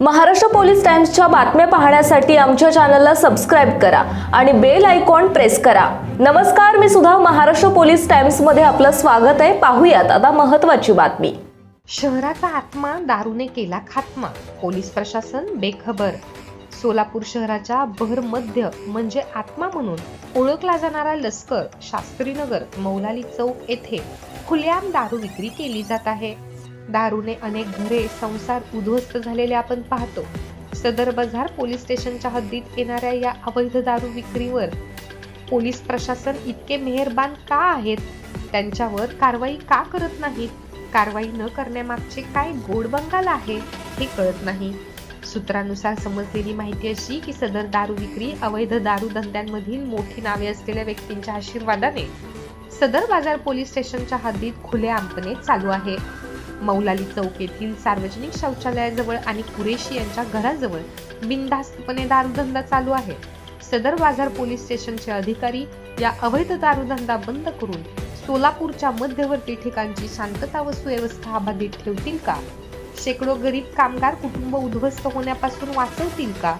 Maharashtra police टाइम्सच्या बातम्या पाहण्यासाठी आमच्या चॅनलला सबस्क्राईब करा आणि बेल आयकॉन प्रेस करा. नमस्कार मी सुद्धा महाराष्ट्र पोलीस टाइम्समध्ये आपलं स्वागत आहे. पाहूयात आता महत्त्वाची बातमी. शहराचा आत्मा दारूने केला खात्मा पोलीस प्रशासन बेखबर. सोलापूर शहराच्या भर मध्य म्हणजे आत्मा म्हणून ओळखला जाणारा लष्कर शास्त्रीनगर मौलाली चौक येथे खुलेआम दारू विक्री केली जात आहे. दारूने अनेक घरे संसार उद्ध्वस्त झालेले आपण पाहतो. सदर बाजार पोलीस स्टेशनच्या हद्दीत येणाऱ्या या अवैध दारू विक्रीवर पोलीस प्रशासन इतके मेहरबान का आहेत? त्यांच्यावर कारवाई का करत नाहीत? कारवाई न करण्यामागचे काय गोड बंगाल आहे हे कळत नाही. सूत्रानुसार समजलेली माहिती अशी की सदर दारू विक्री अवैध दारू धंद्यांमधील मोठी नावे असलेल्या व्यक्तींच्या आशीर्वादाने सदर बाजार पोलीस स्टेशनच्या हद्दीत खुलेआमपणे चालू आहे. मौलाली चौक येथील सार्वजनिक शौचालयाजवळ आणि कुरेशी यांच्या घराजवळ बिनधास्तपणे दारूधंदा चालू आहे. सदर बाजार पोलीस स्टेशनचे अधिकारी या अवैध दारूधंदा बंद करून सोलापूरच्या मध्यवर्ती ठिकाणची शांतता व सुव्यवस्था अबाधित ठेवतील का? शेकडो गरीब कामगार कुटुंब उद्ध्वस्त होण्यापासून वाचवतील का?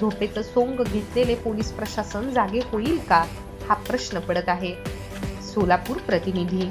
झोपेचं सोंग घेतलेले पोलीस प्रशासन जागे होईल का? हा प्रश्न पडत आहे. सोलापूर प्रतिनिधी